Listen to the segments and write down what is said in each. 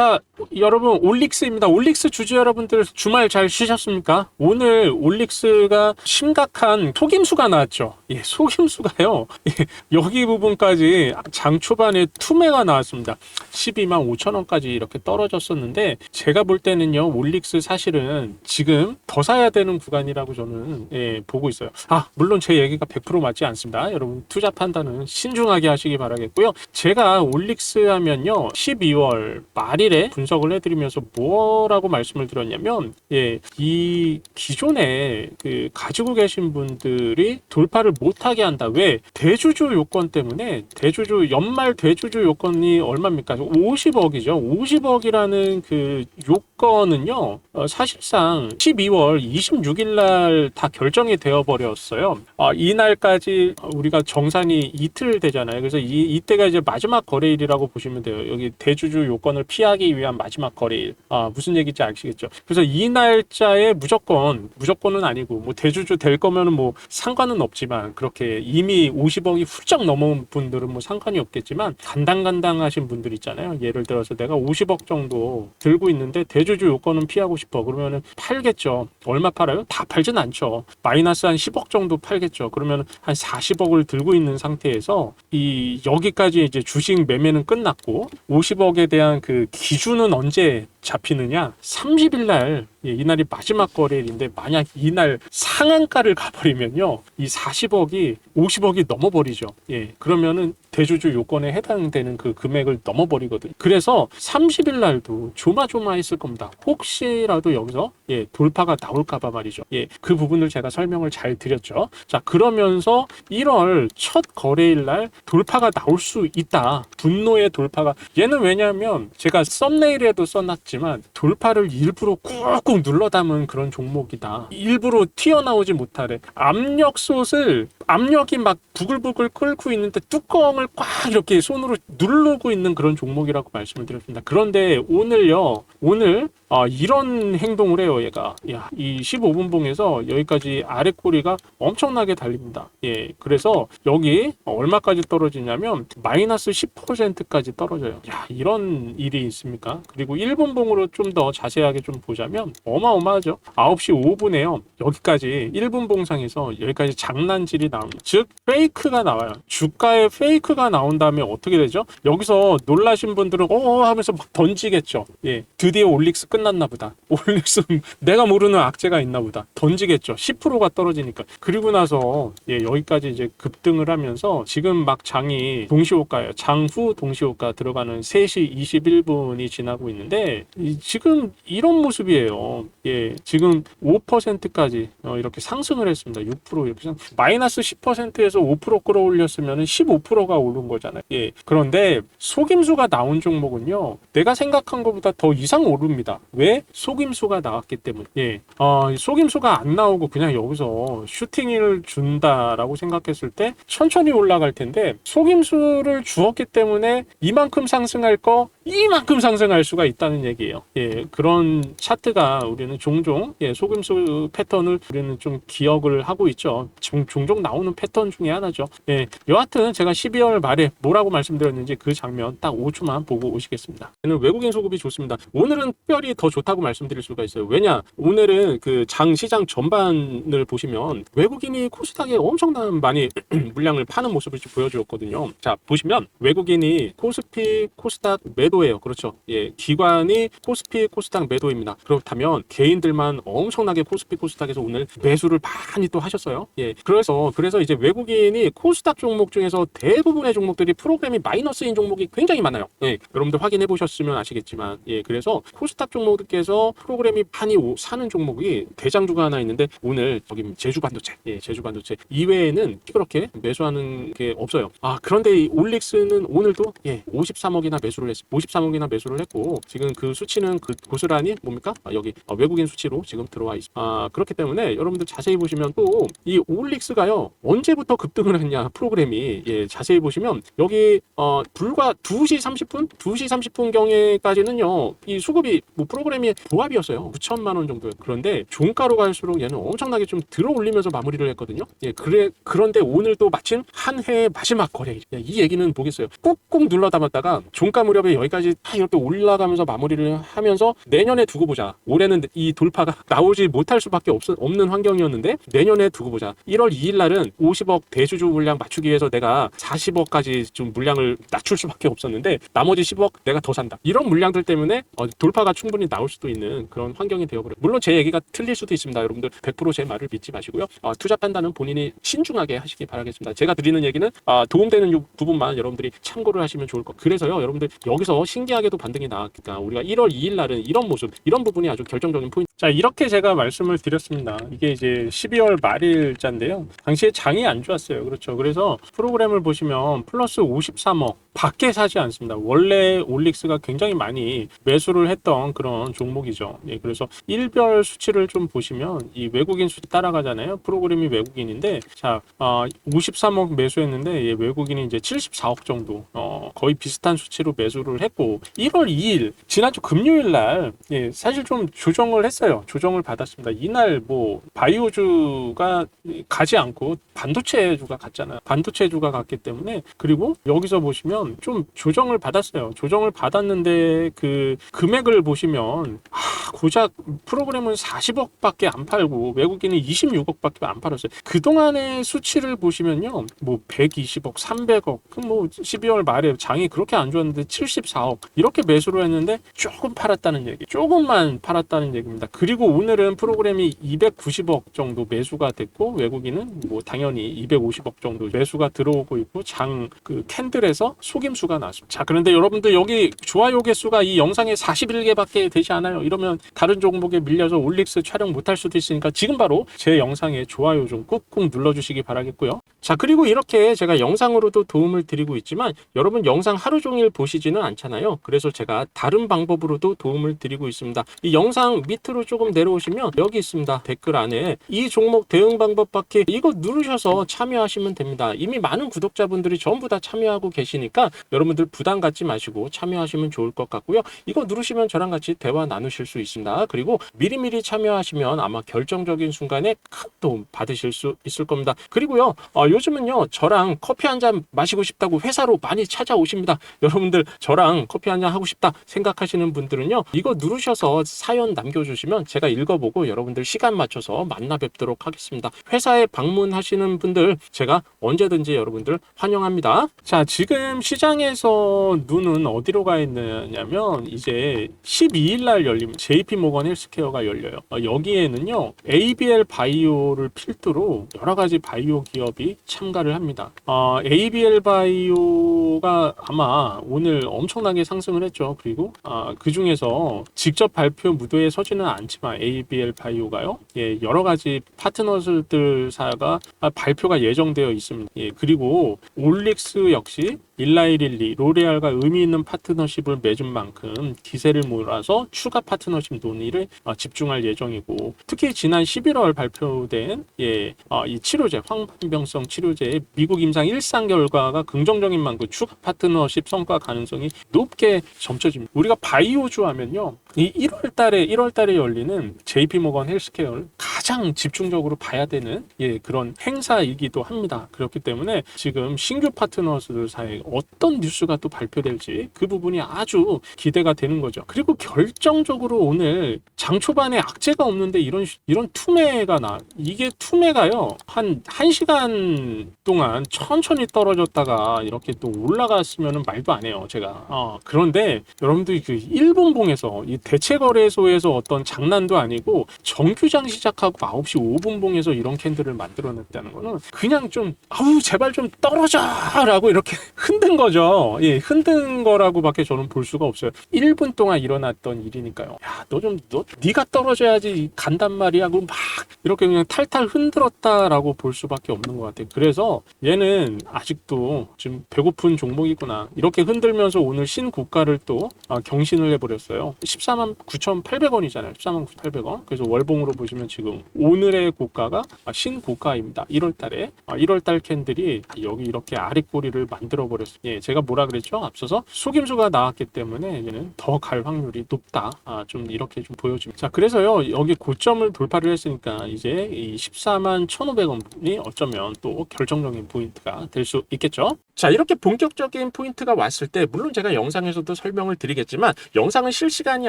자, 여러분 올릭스입니다. 올릭스 주주 여러분들 주말 잘 쉬셨습니까? 오늘 올릭스가 심각한 속임수가 나왔죠. 예, 속임수가요. 예, 여기 부분까지 장 초반에 투매가 나왔습니다. 12만 5천 원까지 이렇게 떨어졌었는데 제가 볼 때는요. 올릭스 사실은 지금 더 사야 되는 구간이라고 저는 예, 보고 있어요. 아, 물론 제 얘기가 100% 맞지 않습니다. 여러분 투자 판단은 신중하게 하시기 바라겠고요. 제가 올릭스 하면요. 12월 말 일에 분석을 해드리면서 뭐라고 말씀을 드렸냐면, 예, 이 기존에 그 가지고 계신 분들이 돌파를 못하게 한다. 왜? 대주주 요건 때문에 대주주 연말 대주주 요건이 얼마입니까? 50억이죠. 50억이라는 그 요건은요, 어, 사실상 12월 26일 날 다 결정이 되어 버렸어요. 아, 이날까지 우리가 정산이 이틀 되잖아요. 그래서 이, 이때가 이제 마지막 거래일이라고 보시면 돼요. 여기 대주주 요건을 피하 기 위한 마지막 거래일. 아, 무슨 얘기인지 아시겠죠? 그래서 이 날짜에 무조건, 무조건은 아니고, 뭐 대주주 될 거면은 뭐 상관은 없지만, 그렇게 이미 50억이 훌쩍 넘어온 분들은 뭐 상관이 없겠지만, 간당간당 하신 분들 있잖아요. 예를 들어서 내가 50억 정도 들고 있는데 대주주 요건은 피하고 싶어. 그러면은 팔겠죠. 얼마 팔아요? 다 팔진 않죠. 마이너스 한 10억 정도 팔겠죠. 그러면 한 40억을 들고 있는 상태에서 이 여기까지 이제 주식 매매는 끝났고 50억에 대한 그 기준은 언제 잡히느냐? 30일 날 예, 이날이 마지막 거래일인데 만약 이날 상한가를 가버리면요, 이 40억이 50억이 넘어버리죠. 예, 그러면은 대주주 요건에 해당되는 그 금액을 넘어버리거든요. 그래서 30일 날도 조마조마했을 겁니다. 혹시라도 여기서 예, 돌파가 나올까봐 말이죠. 예, 그 부분을 제가 설명을 잘 드렸죠. 자, 그러면서 1월 첫 거래일 날 돌파가 나올 수 있다. 분노의 돌파가 얘는 왜냐하면 제가 썸네일에도 써놨 지만 돌파를 일부러 꾹꾹 눌러 담은 그런 종목이다. 일부러 튀어나오지 못하래. 압력솥을 압력이 막 부글부글 끓고 있는데 뚜껑을 꽉 이렇게 손으로 누르고 있는 그런 종목이라고 말씀을 드렸습니다. 그런데 오늘요, 오늘 아, 이런 행동을 해요, 얘가. 야, 이 15분 봉에서 여기까지 아래 꼬리가 엄청나게 달립니다. 예, 그래서 여기 얼마까지 떨어지냐면 마이너스 10%까지 떨어져요. 야, 이런 일이 있습니까? 그리고 1분 봉 으로 좀 더 자세하게 좀 보자면 어마어마하죠. 9시 5분에요. 여기까지 1분 봉상에서 여기까지 장난질이 나옵니다. 즉, 페이크가 나와요. 주가에 페이크가 나온 다음에 어떻게 되죠? 여기서 놀라신 분들은 어 하면서 막 던지겠죠. 예, 드디어 올릭스 끝났나 보다. 올릭스 내가 모르는 악재가 있나 보다. 던지겠죠. 10%가 떨어지니까. 그리고 나서 예, 여기까지 이제 급등을 하면서 지금 막 장이 동시호가예요. 장후 동시호가 들어가는 3시 21분이 지나고 있는데 이, 지금 이런 모습이에요. 예, 지금 5%까지 어, 이렇게 상승을 했습니다. 6% 이렇게 상 마이너스 10%에서 5% 끌어올렸으면 15%가 오른 거잖아요. 예, 그런데 속임수가 나온 종목은요, 내가 생각한 것보다 더 이상 오릅니다. 왜? 속임수가 나왔기 때문에. 예, 어, 속임수가 안 나오고 그냥 여기서 슈팅을 준다라고 생각했을 때 천천히 올라갈 텐데 속임수를 주었기 때문에 이만큼 상승할 거 이만큼 상승할 수가 있다는 얘기예요. 예, 그런 차트가 우리는 종종 예, 속임수 패턴을 우리는 좀 기억을 하고 있죠. 종, 종종 나오는 패턴 중에 하나죠. 예, 여하튼 제가 12월 말에 뭐라고 말씀드렸는지 그 장면 딱 5초만 보고 오시겠습니다. 오늘 외국인 소급이 좋습니다. 오늘은 특별히 더 좋다고 말씀드릴 수가 있어요. 왜냐? 오늘은 그 장 시장 전반을 보시면 외국인이 코스닥에 엄청난 많이 물량을 파는 모습을 좀 보여주었거든요. 자, 보시면 외국인이 코스피, 코스닥 매 도예요. 그렇죠. 예, 기관이 코스피, 코스닥 매도입니다. 그렇다면 개인들만 엄청나게 코스피, 코스닥에서 오늘 매수를 많이 또 하셨어요. 예, 그래서 그래서 이제 외국인이 코스닥 종목 중에서 대부분의 종목들이 프로그램이 마이너스인 종목이 굉장히 많아요. 예, 여러분들 확인해 보셨으면 아시겠지만, 예, 그래서 코스닥 종목들께서 프로그램이 많이 오- 사는 종목이 대장주가 하나 있는데 오늘 저기 제주 반도체, 예, 제주 반도체 이외에는 그렇게 매수하는 게 없어요. 아 그런데 이 올릭스는 오늘도 예, 53억이나 매수를 했, 53억이나 매수를 했고 지금 그 수치는 그 고스란히 뭡니까? 아, 여기 어, 외국인 수치로 지금 들어와 있습니다. 아 그렇기 때문에 여러분들 자세히 보시면 또이 올릭스가요 언제부터 급등을 했냐 프로그램이 예, 자세히 보시면 여기 어 불과 2시 30분, 2시 30분 경에까지는요 이 수급이 뭐 프로그램이 보합이었어요 9천만 원 정도. 그런데 종가로 갈수록 얘는 엄청나게 좀 들어 올리면서 마무리를 했거든요. 예, 그래 그런데 오늘 또 마침 한 해의 마지막 거래. 예, 이 얘기는 보겠어요. 꾹꾹 눌러 담았다가 종가 무렵에 여기까지 여기까지 다 이렇게 올라가면서 마무리를 하면서 내년에 두고 보자. 올해는 이 돌파가 나오지 못할 수밖에 없, 없는 환경이었는데 내년에 두고 보자. 1월 2일 날은 50억 대주주 물량 맞추기 위해서 내가 40억까지 좀 물량을 낮출 수밖에 없었는데 나머지 10억 내가 더 산다. 이런 물량들 때문에 어, 돌파가 충분히 나올 수도 있는 그런 환경이 되어버려. 물론 제 얘기가 틀릴 수도 있습니다. 여러분들 100%제 말을 믿지 마시고요. 어, 투자 판단은 본인이 신중하게 하시기 바라겠습니다. 제가 드리는 얘기는 아, 도움되는 요 부분만 여러분들이 참고를 하시면 좋을 것. 그래서요, 여러분들 여기서 신기하게도 반등이 나왔니까 우리가 1월 2일 날은 이런 모습, 이런 부분이 아주 결정적인 포인트. 자, 이렇게 제가 말씀을 드렸습니다. 이게 이제 12월 말일자인데요. 당시에 장이 안 좋았어요. 그렇죠. 그래서 프로그램을 보시면 플러스 53억 밖에 사지 않습니다. 원래 올릭스가 굉장히 많이 매수를 했던 그런 종목이죠. 예, 그래서 일별 수치를 좀 보시면 이 외국인 수치 따라가잖아요. 프로그램이 외국인인데 자, 어, 53억 매수했는데 예, 외국인이 이제 74억 정도 어, 거의 비슷한 수치로 매수를 했고 1월 2일 지난주 금요일 날 예, 사실 좀 조정을 했어요. 조정을 받았습니다. 이날 뭐 바이오주가 가지 않고 반도체주가 갔잖아요. 반도체주가 갔기 때문에 그리고 여기서 보시면 좀 조정을 받았어요. 조정을 받았는데 그 금액을 보시면 아, 고작 프로그램은 40억밖에 안 팔고 외국인은 26억밖에 안 팔았어요. 그동안의 수치를 보시면요. 뭐 120억, 300억, 뭐 12월 말에 장이 그렇게 안 좋았는데 74억 이렇게 매수를 했는데 조금 팔았다는 얘기. 조금만 팔았다는 얘기입니다. 그리고 오늘은 프로그램이 290억 정도 매수가 됐고 외국인은 뭐 당연히 250억 정도 매수가 들어오고 있고 장 그 캔들에서 속임수가 나왔습니다. 자, 그런데 여러분들 여기 좋아요 개수가 이 영상에 41개밖에 되지 않아요. 이러면 다른 종목에 밀려서 올릭스 촬영 못할 수도 있으니까 지금 바로 제 영상에 좋아요 좀 꾹꾹 눌러주시기 바라겠고요. 자, 그리고 이렇게 제가 영상으로도 도움을 드리고 있지만 여러분 영상 하루 종일 보시지는 않잖아요. 그래서 제가 다른 방법으로도 도움을 드리고 있습니다. 이 영상 밑으로 조금 내려오시면 여기 있습니다. 댓글 안에 이 종목 대응 방법밖에 이거 누르셔서 참여하시면 됩니다. 이미 많은 구독자분들이 전부 다 참여하고 계시니까 여러분들 부담 갖지 마시고 참여하시면 좋을 것 같고요. 이거 누르시면 저랑 같이 대화 나누실 수 있습니다. 그리고 미리미리 참여하시면 아마 결정적인 순간에 큰 도움 받으실 수 있을 겁니다. 그리고요, 어, 요즘은요, 저랑 커피 한 잔 마시고 싶다고 회사로 많이 찾아오십니다. 여러분들 저랑 커피 한 잔 하고 싶다 생각하시는 분들은요, 이거 누르셔서 사연 남겨주시면 제가 읽어보고 여러분들 시간 맞춰서 만나 뵙도록 하겠습니다. 회사에 방문하시는 분들 제가 언제든지 여러분들 환영합니다. 자, 지금 시장에서 눈은 어디로 가 있느냐면 이제 12일 날 열리면 JP 모건 헬스케어가 열려요. 어, 여기에는요, ABL 바이오를 필두로 여러 가지 바이오 기업이 참가를 합니다. 어, ABL 바이오가 아마 오늘 엄청나게 상승을 했죠. 그리고 아, 그 중에서 직접 발표 무대에 서지는 않 지만 ABL 바이오가요. 예, 여러 가지 파트너들 사가 아, 발표가 예정되어 있습니다. 예, 그리고 올릭스 역시 일라이릴리, 로레알과 의미 있는 파트너십을 맺은 만큼 기세를 몰아서 추가 파트너십 논의를 어, 집중할 예정이고 특히 지난 11월 발표된 예, 어, 이 치료제 황반병성 치료제의 미국 임상 1상 결과가 긍정적인 만큼 추가 파트너십 성과 가능성이 높게 점쳐집니다. 우리가 바이오주 하면요. 이 1월 달에 1월 달에 열리는 JP 모건 헬스케어를 가장 집중적으로 봐야 되는 예, 그런 행사이기도 합니다. 그렇기 때문에 지금 신규 파트너들 사이에 어떤 뉴스가 또 발표될지 그 부분이 아주 기대가 되는 거죠. 그리고 결정적으로 오늘 장 초반에 악재가 없는데 이런 이런 투매가 나 이게 투매가요. 한 1시간 동안 천천히 떨어졌다가 이렇게 또 올라갔으면 말도 안 해요 제가. 어, 그런데 여러분들이 그 일본봉에서 이 대체거래소에서 어떤 장난도 아니고 정규장 시작하고 9시 5분봉에서 이런 캔들을 만들어냈다는 거는 그냥 좀 아우 제발 좀 떨어져 라고 이렇게 흔든 거죠. 예, 흔든 거라고밖에 저는 볼 수가 없어요. 1분 동안 일어났던 일이니까요. 야, 너 좀 너 네가 떨어져야지 간단 말이야. 그럼 막 이렇게 그냥 탈탈 흔들었다라고 볼 수밖에 없는 것 같아요. 그래서 얘는 아직도 지금 배고픈 종목이구나. 이렇게 흔들면서 오늘 신고가를 또 아, 경신을 해버렸어요. 14만 9,800원이잖아요. 14만 9,800원. 그래서 월봉으로 보시면 지금 오늘의 고가가 아, 신고가입니다. 1월 달에. 아, 1월 달 캔들이 여기 이렇게 아랫꼬리를 만들어 버렸어요. 예, 제가 뭐라 그랬죠? 앞서서 속임수가 나왔기 때문에 얘는 더 갈 확률이 높다. 아, 좀 이렇게 좀 보여집니다. 자, 그래서요. 여기 고점을 돌파를 했으니까 이제 이 14만 1,500원이 어쩌면 또 결정적인 포인트가 될 수 있겠죠? 자, 이렇게 본격적인 포인트가 왔을 때 물론 제가 영상에서도 설명을 드리겠지만 영상은 실시간이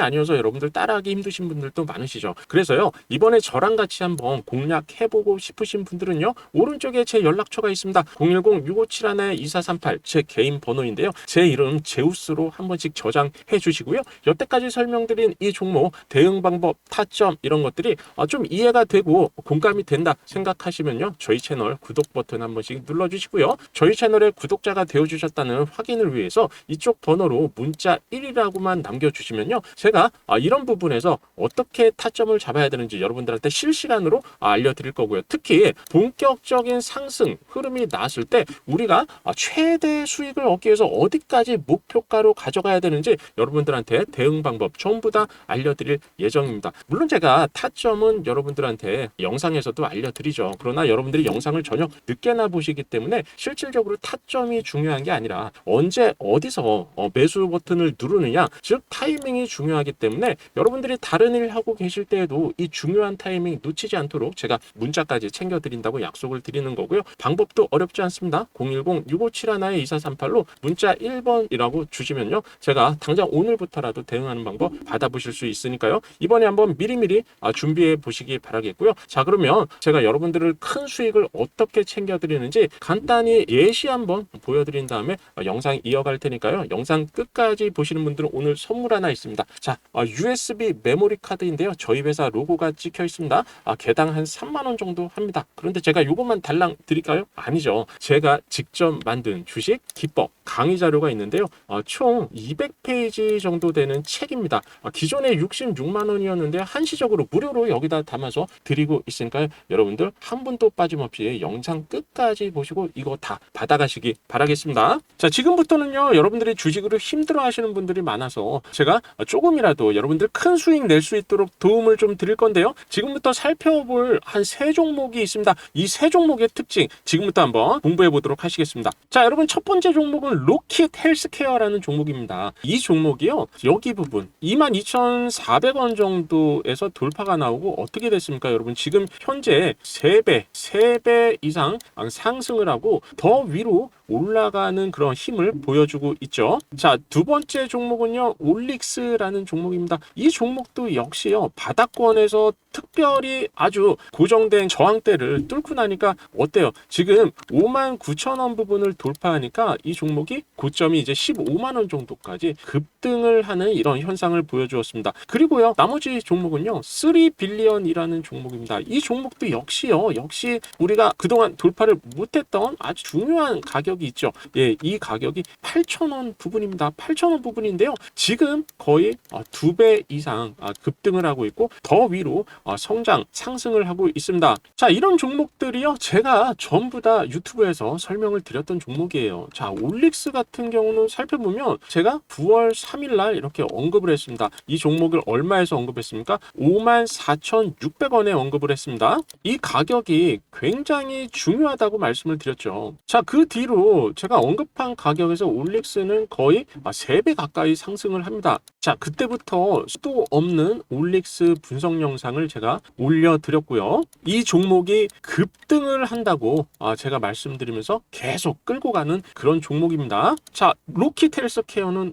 아니어서 여러분들 따라하기 힘드신 분들도 많으시죠. 그래서요. 이번에 저랑 같이 한번 공략해보고 싶으신 분들은요. 오른쪽에 제 연락처가 있습니다. 010-6571-2438 제 개인 번호인데요. 제 이름 제우스로 한 번씩 저장해 주시고요. 여태까지 설명드린 이 종목 대응 방법, 타점 이런 것들이 아, 좀 이해가 되고 공감이 된다 생각하시면요. 저희 채널 구독 버튼 한 번씩 눌러주시고요. 저희 채널의 구독 자가 되어주셨다는 확인을 위해서 이쪽 번호로 문자 1이라고만 남겨주시면요. 제가 아, 이런 부분에서 어떻게 타점을 잡아야 되는지 여러분들한테 실시간으로 아, 알려드릴 거고요. 특히 본격적인 상승 흐름이 나왔을 때 우리가 아, 최대 수익을 얻기 위해서 어디까지 목표가로 가져가야 되는지 여러분들한테 대응 방법 전부 다 알려드릴 예정입니다. 물론 제가 타점은 여러분들한테 영상에서도 알려드리죠. 그러나 여러분들이 영상을 전혀 늦게나 보시기 때문에 실질적으로 타점이 중요한 게 아니라 언제 어디서 어, 매수 버튼을 누르느냐 즉 타이밍이 중요하기 때문에 여러분들이 다른 일 하고 계실 때에도 이 중요한 타이밍 놓치지 않도록 제가 문자까지 챙겨드린다고 약속을 드리는 거고요. 방법도 어렵지 않습니다. 010-6571-2438로 문자 1번이라고 주시면요. 제가 당장 오늘부터라도 대응하는 방법 받아보실 수 있으니까요. 이번에 한번 미리미리 아, 준비해 보시기 바라겠고요. 자 그러면 제가 여러분들을 큰 수익을 어떻게 챙겨드리는지 간단히 예시 한번 보여드린 다음에 아, 영상 이어갈 테니까요. 영상 끝까지 보시는 분들은 오늘 선물 하나 있습니다. 자 아, USB 메모리 카드인데요. 저희 회사 로고가 찍혀 있습니다. 아, 개당 한 3만 원 정도 합니다. 그런데 제가 요것만 달랑 드릴까요? 아니죠. 제가 직접 만든 주식 기법 강의 자료가 있는데요. 아, 총 200페이지 정도 되는 책입니다. 아, 기존에 66만 원이었는데 한시적으로 무료로 여기다 담아서 드리고 있으니까요. 여러분들 한 분도 빠짐없이 영상 끝까지 보시고 이거 다 받아가시기 바라겠습니다. 자, 지금부터는요. 여러분들이 주식으로 힘들어 하시는 분들이 많아서 제가 조금이라도 여러분들 큰 수익 낼 수 있도록 도움을 좀 드릴 건데요. 지금부터 살펴볼 한 세 종목이 있습니다. 이 세 종목의 특징 지금부터 한번 공부해 보도록 하시겠습니다. 자, 여러분 첫 번째 종목은 로킷 헬스케어라는 종목입니다. 이 종목이요. 여기 부분 22,400원 정도에서 돌파가 나오고 어떻게 됐습니까? 여러분 지금 현재 3배, 3배 이상 상승을 하고 더 위로 올라가는 그런 힘을 보여주고 있죠. 자, 두 번째 종목은요. 올릭스라는 종목입니다. 이 종목도 역시요. 바닥권에서 특별히 아주 고정된 저항대를 뚫고 나니까 어때요? 지금 5만 9천 원 부분을 돌파하니까 이 종목이 고점이 이제 15만 원 정도까지 급등을 하는 이런 현상을 보여주었습니다. 그리고요. 나머지 종목은요. 3빌리언이라는 종목입니다. 이 종목도 역시요. 역시 우리가 그동안 돌파를 못했던 아주 중요한 가격이 있죠. 예, 이 가격이 8,000원 부분입니다. 8,000원 부분인데요. 지금 거의 두 배 이상 아, 급등을 하고 있고 더 위로 어, 성장, 상승을 하고 있습니다. 자, 이런 종목들이요. 제가 전부 다 유튜브에서 설명을 드렸던 종목이에요. 자, 올릭스 같은 경우는 살펴보면 제가 9월 3일 날 이렇게 언급을 했습니다. 이 종목을 얼마에서 언급했습니까? 54,600원에 언급을 했습니다. 이 가격이 굉장히 중요하다고 말씀을 드렸죠. 자, 그 뒤로 제가 언급한 가격에서 올릭스는 거의 3배 가까이 상승을 합니다. 자, 그때부터 수도 없는 올릭스 분석 영상을 제가 올려드렸고요. 이 종목이 급등을 한다고 아, 제가 말씀드리면서 계속 끌고 가는 그런 종목입니다. 자, 로키트 헬스케어는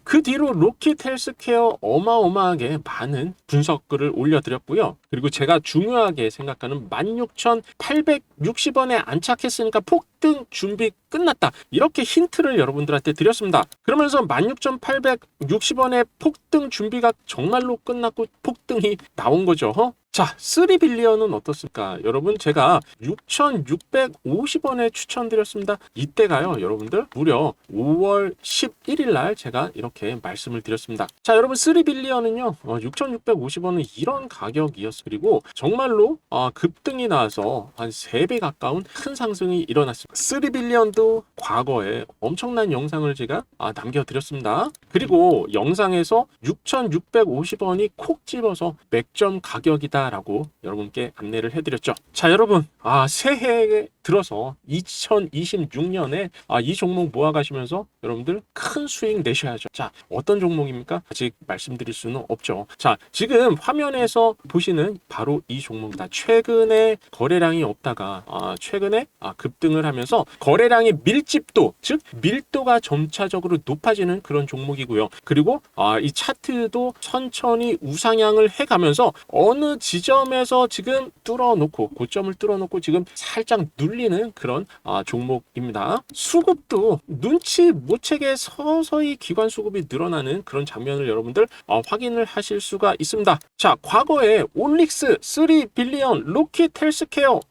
그 뒤로 로켓 헬스케어 어마어마하게 많은 분석글을 올려드렸고요. 그리고 제가 중요하게 생각하는 16,860원에 안착했으니까 폭등 준비 끝났다. 이렇게 힌트를 여러분들한테 드렸습니다. 그러면서 16,860원의 폭등 준비가 정말로 끝났고 폭등이 나온 거죠. 자, 3빌리언은 어떻습니까? 여러분, 제가 6,650원에 추천드렸습니다. 이때가요, 여러분들, 무려 5월 11일 날 제가 이렇게 말씀을 드렸습니다. 자, 여러분, 3빌리언은요, 6,650원은 이런 가격이었어요. 그리고 정말로 어, 급등이 나와서 한 3배 가까운 큰 상승이 일어났습니다. 3빌리언도 과거에 엄청난 영상을 제가 아, 남겨드렸습니다. 그리고 영상에서 6,650원이 콕 집어서 맥점 가격이다 라고 여러분께 안내를 해드렸죠. 자, 여러분, 아, 새해에 들어서 2026년에 아, 이 종목 모아가시면서 여러분들 큰 수익 내셔야죠. 자, 어떤 종목입니까? 아직 말씀드릴 수는 없죠. 자, 지금 화면에서 보시는 바로 이 종목입니다. 최근에 거래량이 없다가 아, 최근에 아, 급등을 하면서 거래량의 밀집도, 즉 밀도가 점차적으로 높아지는 그런 종목이고요. 그리고 아, 이 차트도 천천히 우상향을 해가면서 어느 지점에서 지금 뚫어놓고 고점을 뚫어놓고 지금 살짝 눌 리는 그런 아, 종목입니다. 수급도 눈치 못 채게 서서히 기관 수급이 늘어나는 그런 장면을 여러분들 어, 확인을 하실 수가 있습니다. 자, 과거에 올릭스, 3빌리언, 로킷 헬스케어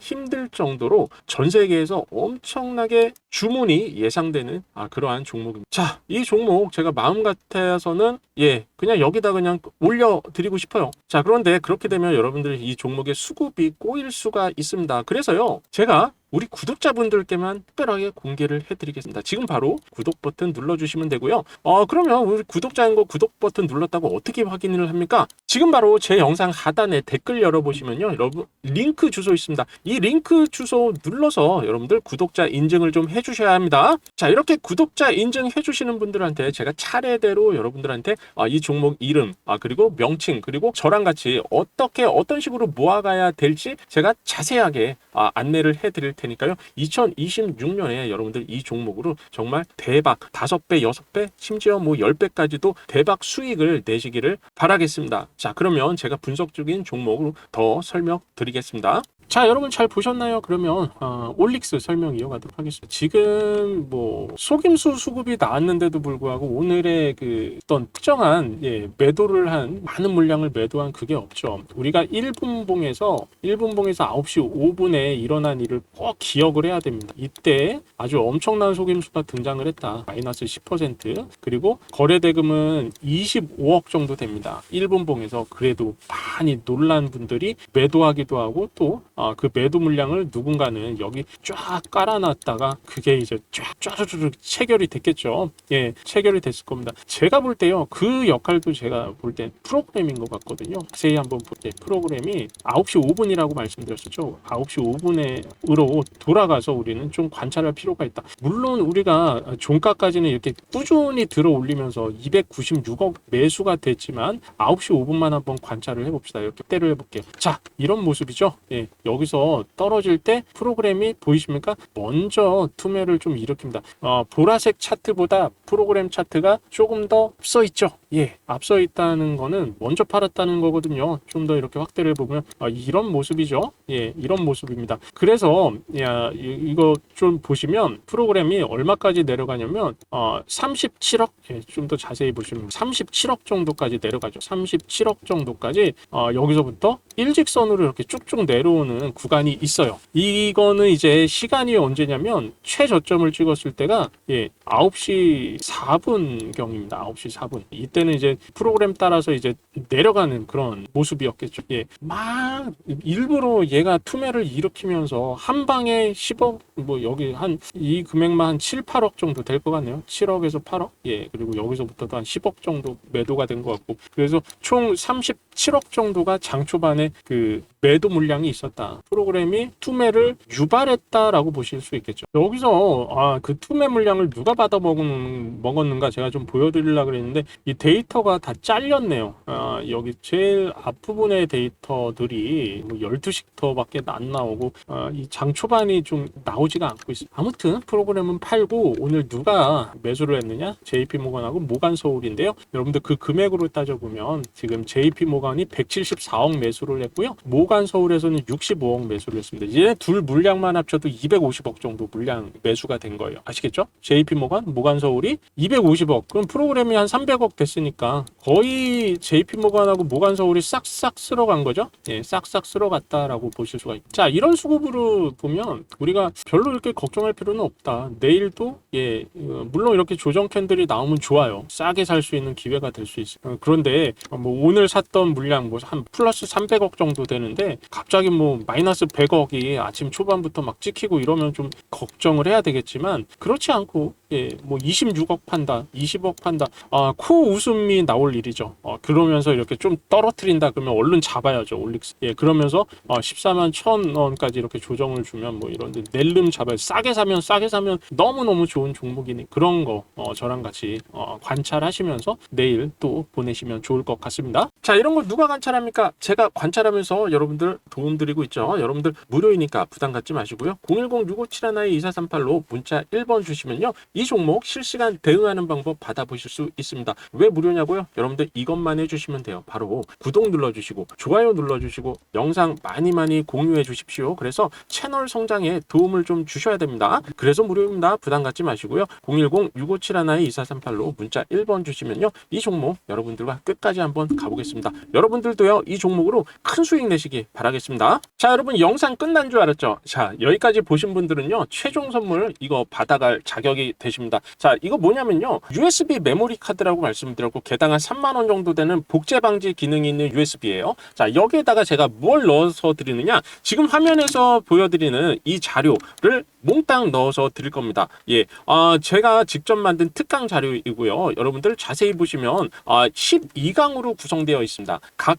힘들 정도로 전 세계에서 엄청나게 주문이 예상되는 아, 그러한 종목입니다. 자, 이 종목 제가 마음 같아서는 예, 그냥 여기다 그냥 올려드리고 싶어요. 자, 그런데 그렇게 되면 여러분들 이 종목의 수급이 꼬일 수가 있습니다. 그래서요, 제가 우리 구독자분들께만 특별하게 공개를 해드리겠습니다. 지금 바로 구독 버튼 눌러주시면 되고요. 어, 그러면 우리 구독자인 거 구독 버튼 눌렀다고 어떻게 확인을 합니까? 지금 바로 제 영상 하단에 댓글 열어보시면요. 여러분, 링크 주소 있습니다. 이 링크 주소 눌러서 여러분들 구독자 인증을 좀 해주셔야 합니다. 자, 이렇게 구독자 인증 해주시는 분들한테 제가 차례대로 여러분들한테 아, 이 종목 이름, 아, 그리고 명칭, 그리고 저랑 같이 어떻게, 어떤 식으로 모아가야 될지 제가 자세하게 아, 안내를 해드릴 테니까요. 2026년에 여러분들 이 종목으로 정말 대박 5배, 6배, 심지어 뭐 10배까지도 대박 수익을 내시기를 바라겠습니다. 자, 그러면 제가 분석 중인 종목으로 더 설명드리겠습니다. 자, 여러분 잘 보셨나요? 그러면 어, 올릭스 설명 이어가도록 하겠습니다. 지금 뭐 속임수 수급이 나왔는데도 불구하고 오늘의 그 어떤 특정한 예, 매도를 한 많은 물량을 매도한 그게 없죠. 우리가 1분봉에서 1분봉에서 9시 5분에 일어난 일을 꼭 기억을 해야 됩니다. 이때 아주 엄청난 속임수가 등장을 했다. 마이너스 10% 그리고 거래 대금은 25억 정도 됩니다. 1분봉에서 그래도 많이 놀란 분들이 매도하기도 하고 또 아, 그 매도 물량을 누군가는 여기 쫙 깔아놨다가 그게 이제 쫙 쫙쫙 체결이 됐겠죠. 예, 체결이 됐을 겁니다. 제가 볼 때요, 그 역할도 제가 볼 때 프로그램인 것 같거든요. 자세히 한번 볼 때 프로그램이 9시 5분이라고 말씀드렸었죠. 9시 5분에으로 돌아가서 우리는 좀 관찰할 필요가 있다. 물론 우리가 종가까지는 이렇게 꾸준히 들어 올리면서 296억 매수가 됐지만 9시 5분만 한번 관찰을 해봅시다. 이렇게 때를 해볼게요. 자, 이런 모습이죠. 예, 여기서 떨어질 때 프로그램이 보이십니까? 먼저 투매를 좀 일으킵니다. 어, 보라색 차트보다 프로그램 차트가 조금 더 앞서 있죠. 예, 앞서 있다는 거는 먼저 팔았다는 거거든요. 좀 더 이렇게 확대를 보면 아, 이런 모습이죠. 예, 이런 모습입니다. 그래서 야, 이, 거 좀 보시면 프로그램이 얼마까지 내려가냐면 어, 37억, 예, 좀 더 자세히 보시면 37억 정도까지 내려가죠. 37억 정도까지 어, 여기서부터 일직선으로 이렇게 쭉쭉 내려오는 구간이 있어요. 이거는 이제 시간이 언제냐면 최저점을 찍었을 때가 예, 9시 4분 경입니다. 9시 4분. 이때는 이제 프로그램 따라서 이제 내려가는 그런 모습이었겠죠. 예. 막 일부러 얘가 투매를 일으키면서 한 방에 10억 뭐 여기 한 이 금액만 한 7, 8억 정도 될 것 같네요. 7억에서 8억. 예. 그리고 여기서부터도 한 10억 정도 매도가 된 것 같고. 그래서 총 37억 정도가 장 초반에 그 매도 물량이 있었다. 프로그램이 투매를 유발했다라고 보실 수 있겠죠. 여기서 아, 그 투매 물량을 누가 받아 먹었는가 제가 좀 보여드리려고 그랬는데 이 데이터가 다 잘렸네요. 아, 여기 제일 앞부분의 데이터들이 뭐 12식터밖에 안 나오고 아, 이장 초반이 좀 나오지가 않고 있어요. 아무튼 프로그램은 팔고 오늘 누가 매수를 했느냐? JP 모건하고 모간 서울인데요. 여러분들 그 금액으로 따져보면 지금 JP 모건이 174억 매수를 했고요. 모간 서울에서는 65억 매수를 했습니다. 이제 둘 물량만 합쳐도 250억 정도 물량 매수가 된 거예요. 아시겠죠? JP 모 간, 모간 서울이 250억. 그럼 프로그램이 한 300억 됐으니까 거의 JP 모간하고 모간 서울이 싹싹 쓸어간 거죠. 예, 싹싹 쓸어갔다라고 보실 수가 있죠. 자, 이런 수급으로 보면 우리가 별로 이렇게 걱정할 필요는 없다. 내일도 예, 어, 물론 이렇게 조정 캔들이 나오면 좋아요. 싸게 살 수 있는 기회가 될 수 있어요. 어, 그런데 어, 뭐 오늘 샀던 물량 뭐 한 플러스 300억 정도 되는데 갑자기 뭐 마이너스 100억이 아침 초반부터 막 찍히고 이러면 좀 걱정을 해야 되겠지만 그렇지 않고 예, 뭐 26억 판다, 20억 판다, 아, 코 웃음이 나올 일이죠. 어, 그러면서 이렇게 좀 떨어뜨린다 그러면 얼른 잡아야죠, 올릭스. 예, 그러면서 어, 14만 천 원까지 이렇게 조정을 주면 뭐 이런 데 낼름 잡아야 싸게 사면 싸게 사면 너무 너무 좋은 종목이니 그런 거 어, 저랑 같이 어, 관찰하시면서 내일 또 보내시면 좋을 것 같습니다. 자, 이런 걸 누가 관찰합니까? 제가 관찰하면서 여러분들 도움 드리고 있죠. 여러분들 무료이니까 부담 갖지 마시고요. 010-6571-2438로 문자 1번 주시면요. 이 종목 실시간 대응하는 방법 받아보실 수 있습니다. 왜 무료냐고요? 여러분들 이것만 해주시면 돼요. 바로 구독 눌러주시고 좋아요 눌러주시고 영상 많이 많이 공유해 주십시오. 그래서 채널 성장에 도움을 좀 주셔야 됩니다. 그래서 무료입니다. 부담 갖지 마시고요. 010-6571-2438로 문자 1번 주시면요. 이 종목 여러분들과 끝까지 한번 가보겠습니다. 여러분들도요. 이 종목으로 큰 수익 내시기 바라겠습니다. 자 여러분 영상 끝난 줄 알았죠? 자 여기까지 보신 분들은요. 최종 선물 이거 받아갈 자격이 되십니다. 자 이거 뭐냐면요. USB 메모리 카드라고 말씀드렸고 개당 한 3만 원 정도 되는 복제 방지 기능이 있는 USB예요. 자 여기에다가 제가 뭘 넣어서 드리느냐? 지금 화면에서 보여드리는 이 자료를 몽땅 넣어서 드릴 겁니다. 예, 아 제가 직접 만든 특강 자료이고요. 여러분들 자세히 보시면 아 12강으로 구성되어 있습니다. 각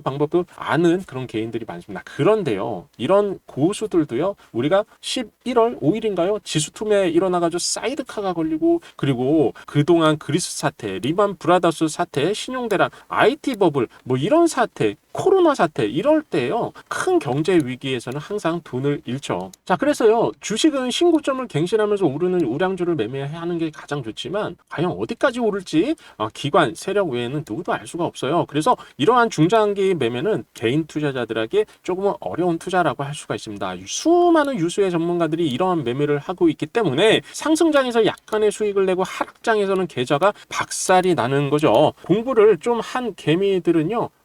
방법도 아는 그런 개인들이 많습니다. 그런데요, 이런 고수들도요, 우리가 11월 5일인가요? 지수 투매 일어나가지고 사이드카가 걸리고, 그리고 그동안 그리스 사태, 리만 브라더스 사태, 신용대란, IT 버블, 뭐 이런 사태, 코로나 사태 이럴 때요 큰 경제 위기에서는 항상 돈을 잃죠. 자 그래서요 주식은 신고점을 갱신하면서 오르는 우량주를 매매하는 게 가장 좋지만 과연 어디까지 오를지 어, 기관 세력 외에는 누구도 알 수가 없어요. 그래서 이러한 중장기 바닥이 매매는 개인 투자자들에게 조금은 어려운 투자라고 할 수가 있습니다. 수많은 유수의 전문가들이 이러한 매매를 하고 있기 때문에 상승장에서 약간의 수익을 내고 하락장에서는 계좌가 박살이 나는 거죠. 공부를 좀 한 개미들은요.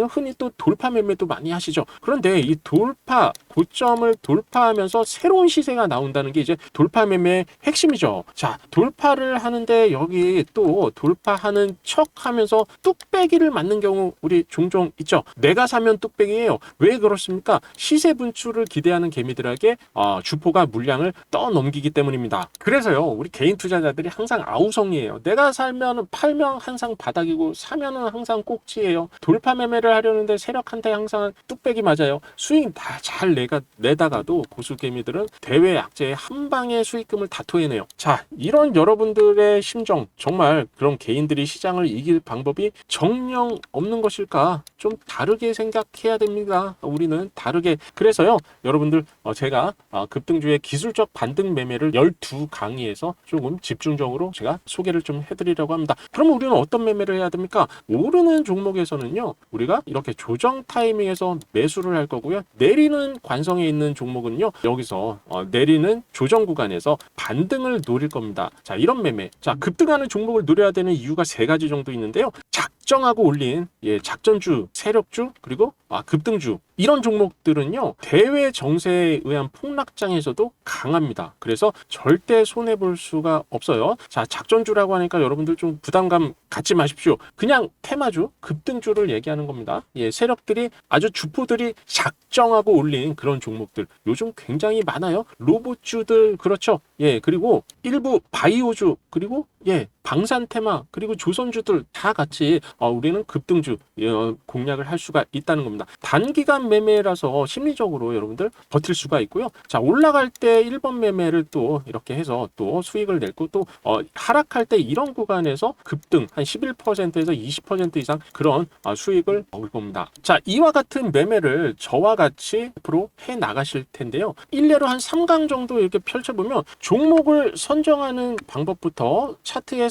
는 흔히 또 돌파 매매도 많이 하시죠. 그런데 이 돌파 고점을 돌파하면서 새로운 시세가 나온다는 게 이제 돌파 매매의 핵심이죠. 자, 돌파를 하는데 여기 또 돌파하는 척 하면서 뚝배기를 맞는 경우 우리 종종 있죠. 내가 사면 뚝배기예요. 왜 그렇습니까? 시세 분출을 기대하는 개미들에게 어, 주포가 물량을 떠넘기기 때문입니다. 그래서요, 우리 개인 투자자들이 항상 아우성이에요. 내가 살면 팔면 항상 바닥이고 사면은 항상 꼭지예요. 돌파 매매를 하려는데 세력한테 항상 뚝배기 맞아요. 수익 다 잘 내가 내다가도 고수 개미들은 대외 약재의 한 방에 수익금을 다 토해내요. 자, 이런 여러분들의 심정 정말 그런 개인들이 시장을 이길 방법이 정령 없는 것일까? 좀 다르게 생각해야 됩니다. 우리는 다르게 그래서요, 여러분들 어, 제가 어, 급등주의 기술적 반등 매매를 12 강의에서 조금 집중적으로 제가 소개를 좀 해드리려고 합니다. 그러면 우리는 어떤 매매를 해야 됩니까? 오르는 종목에서는요, 우리가 이렇게 조정 타이밍에서 매수를 할 거고요. 내리는 관성에 있는 종목은요, 여기서 어, 내리는 조정 구간에서 반등을 노릴 겁니다. 자, 이런 매매. 자, 급등하는 종목을 노려야 되는 이유가 세 가지 정도 있는데요. 작 정하고 올린 예, 작전주, 세력주, 그리고 아, 급등주 이런 종목들은요 대외 정세에 의한 폭락장에서도 강합니다. 그래서 절대 손해 볼 수가 없어요. 자 작전주라고 하니까 여러분들 좀 부담감 갖지 마십시오. 그냥 테마주, 급등주를 얘기하는 겁니다. 예, 세력들이 아주 주포들이 작정하고 올린 그런 종목들 요즘 굉장히 많아요. 로봇주들 그렇죠. 예, 그리고 일부 바이오주 그리고 예, 방산 테마 그리고 조선주들 다 같이 어, 우리는 급등주 예, 어, 공략을 할 수가 있다는 겁니다. 단기간 매매라서 심리적으로 여러분들 버틸 수가 있고요. 자 올라갈 때 1번 매매를 또 이렇게 해서 또 수익을 냈고 또 어, 하락할 때 이런 구간에서 급등 한 11%에서 20% 이상 그런 어, 수익을 얻을 겁니다. 자 이와 같은 매매를 저와 같이 앞으로 해 나가실 텐데요. 일례로 한 3강 정도 이렇게 펼쳐보면 종목을 선정하는 방법부터 차트의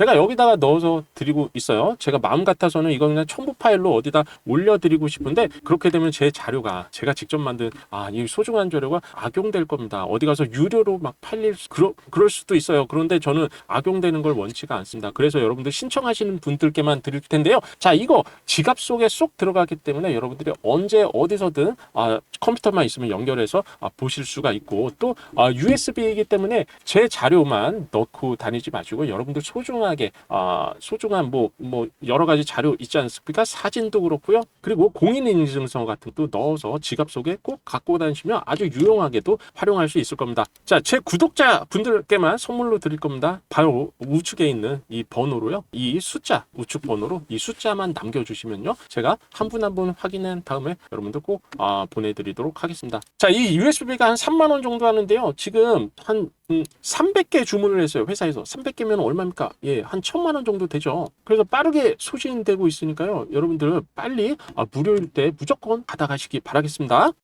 제가 여기다가 넣어서 드리고 있어요. 제가 마음 같아서는 이건 그냥 첨부 파일로 어디다 올려드리고 싶은데 그렇게 되면 제 자료가 제가 직접 만든 아, 이 소중한 자료가 악용될 겁니다. 어디 가서 유료로 막 팔릴 수, 그러, 그럴 수도 있어요. 그런데 저는 악용되는 걸 원치가 않습니다. 그래서 여러분들 신청하시는 분들께만 드릴 텐데요. 자, 이거 지갑 속에 쏙 들어가기 때문에 여러분들이 언제 어디서든 아, 컴퓨터만 있으면 연결해서 아, 보실 수가 있고 또 아, USB이기 때문에 제 자료만 넣고 다니지 마시고 여러분들 소중 하게 아, 소중한 뭐뭐 여러 가지 자료 있지 않습니까? 사진도 그렇고요. 그리고 공인인증서 같은 것도 넣어서 지갑 속에 꼭 갖고 다니시면 아주 유용하게도 활용할 수 있을 겁니다. 자, 제 구독자 분들께만 선물로 드릴 겁니다. 바로 우측에 있는 이 번호로요. 이 숫자 우측 번호로 이 숫자만 남겨주시면요. 제가 한 분 한 분 확인한 다음에 여러분들 꼭 아, 보내드리도록 하겠습니다. 자, 이 USB가 한 3만 원 정도 하는데요. 지금 한 음, 300개 주문을 했어요. 회사에서 300개면 얼마입니까? 예, 한 1000만 원 정도 되죠. 그래서 빠르게 소진되고 있으니까요. 여러분들 빨리 아, 무료일 때 무조건 받아가시기 바라겠습니다.